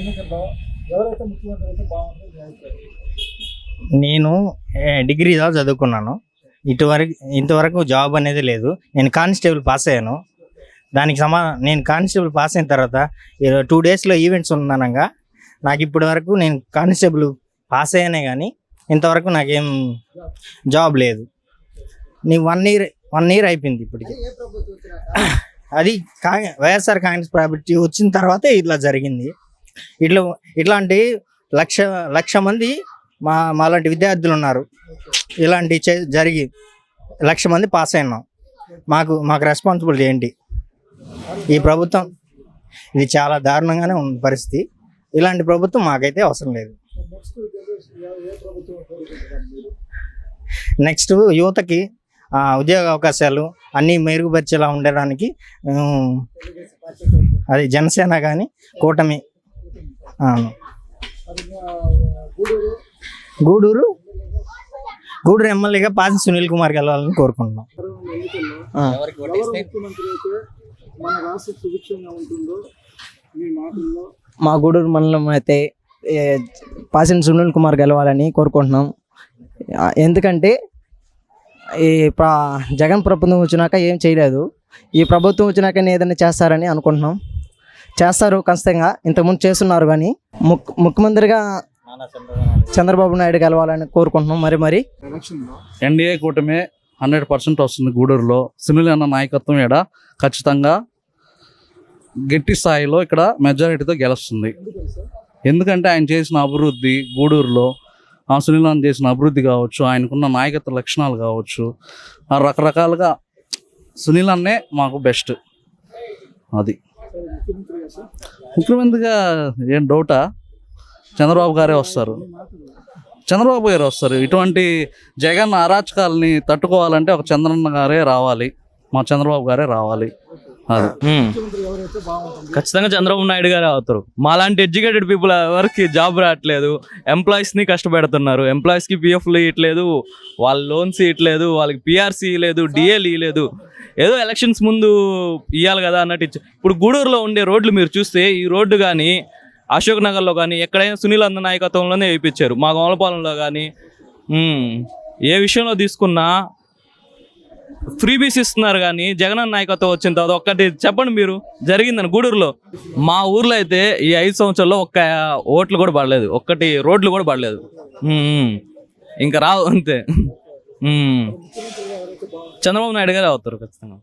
ఎన్నికల్లో ఎవరైతే ముఖ్యమంత్రి అయితే బాగుంటుంది మీ అభిప్రాయం? నేను డిగ్రీ దాకా చదువుకున్నాను. ఇటువరకు ఇంతవరకు జాబ్ అనేది లేదు. నేను కానిస్టేబుల్ పాస్ అయ్యాను. దానికి సమా నేను కానిస్టేబుల్ పాస్ అయిన తర్వాత టూ డేస్లో ఈవెంట్స్ ఉన్నానగా నాకు ఇప్పటి వరకు నేను కానిస్టేబుల్ పాస్ అయ్యానే కానీ ఇంతవరకు నాకేం జాబ్ లేదు. నీ వన్ ఇయర్ వన్ ఇయర్ అయిపోయింది ఇప్పటికి. అది కా వైఎస్ఆర్ కాంగ్రెస్ ప్రభుత్వం వచ్చిన తర్వాతే ఇట్లా జరిగింది. ఇట్లా ఇట్లాంటి లక్ష లక్ష మంది మా మాలాంటి విద్యార్థులు ఉన్నారు. ఇలాంటి చే- జరిగి లక్ష మంది పాస్ అయినాం. మాకు మాకు రెస్పాన్సిబిలిటీ ఏంటి? ఈ ప్రభుత్వం ఇది చాలా దారుణంగానే ఉంది పరిస్థితి. ఇలాంటి ప్రభుత్వం మాకైతే అవసరం లేదు. నెక్స్ట్ యువతకి ఉద్యోగ అవకాశాలు అన్నీ మెరుగుపరిచేలా ఉండడానికి అది జనసేన కానీ కూటమి గూడూరు. గూడూరు ఎమ్మెల్యేగా పాసి సునీల్ కుమార్ గెలవాలని కోరుకుంటున్నాం. మా గూడూరు మండలం అయితే పాసిని పాసిన సునీల్ కుమార్ గెలవాలని కోరుకుంటున్నాం. ఎందుకంటే ఈ ప్ర జగన్ ప్రభుత్వం వచ్చినాక ఏం చేయలేదు. ఈ ప్రభుత్వం వచ్చినాక ఏదైనా చేస్తారని అనుకుంటున్నాం. చేస్తారు ఖచ్చితంగా. ఇంతకుముందు చేస్తున్నారు కానీ ముక్ ముఖ్యమంత్రిగా చంద్రబాబు నాయుడు. గెలవాలని కోరుకుంటున్నాం మరి మరి. ఎన్డీఏ కూటమి హండ్రెడ్ పర్సెంట్ వస్తుంది గూడూరులో. సునీల్ అన్న నాయకత్వం ఇక్కడ ఖచ్చితంగా గట్టి స్థాయిలో ఇక్కడ మెజారిటీతో గెలుస్తుంది. ఎందుకంటే ఆయన చేసిన అభివృద్ధి గూడూరులో ఆ సునీల్ అన్న చేసిన అభివృద్ధి కావచ్చు ఆయనకున్న నాయకత్వ లక్షణాలు కావచ్చు ఆ రకరకాలుగా సునీల్ అన్నే మాకు బెస్ట్ అది. ముఖ్యమంత్రిగా ఏం డౌటా? చంద్రబాబు గారే వస్తారు. చంద్రబాబు గారు వస్తారు. ఇటువంటి జగన్ అరాచకాలని తట్టుకోవాలంటే ఒక చంద్రన్న గారే రావాలి. మా చంద్రబాబు గారే రావాలి. అది ముఖ్యమంత్రి ఎవరైతే బాగుంటుంది ఖచ్చితంగా చంద్రబాబు నాయుడు గారే అవుతారు. మాలాంటి ఎడ్యుకేటెడ్ పీపుల్ ఎవరికి జాబ్ రావట్లేదు. ఎంప్లాయీస్ని కష్టపెడుతున్నారు. ఎంప్లాయీస్కి పిఎఫ్లు ఇవ్వట్లేదు వాళ్ళ లోన్స్ ఇవ్వట్లేదు వాళ్ళకి పిఆర్సీ ఇవ్వలేదు డిఎల్ ఇవ్వలేదు ఏదో ఎలక్షన్స్ ముందు ఇవ్వాలి కదా అన్నట్టు ఇచ్చి ఇప్పుడు గూడూరులో ఉండే రోడ్లు మీరు చూస్తే ఈ రోడ్డు కానీ అశోక్ నగర్లో కానీ ఎక్కడైనా సునీల్ అన్న నాయకత్వంలోనే వేయించారు. మా గోమలపాలెంలో కానీ ఏ విషయంలో తీసుకున్నా ఫ్రీబీస్ ఇస్తున్నారు కానీ జగన్ నాయకత్వం వచ్చిన తర్వాత ఒక్కటి చెప్పండి మీరు జరిగిందని గూడూరులో. మా ఊర్లో అయితే ఈ ఐదు సంవత్సరాల్లో ఒక్క ఓట్లు కూడా పడలేదు ఒక్కటి రోడ్లు కూడా పడలేదు. ఇంకా రావు అంతే. చంద్రబాబు నాయుడు గారు అవుతారు ఖచ్చితంగా.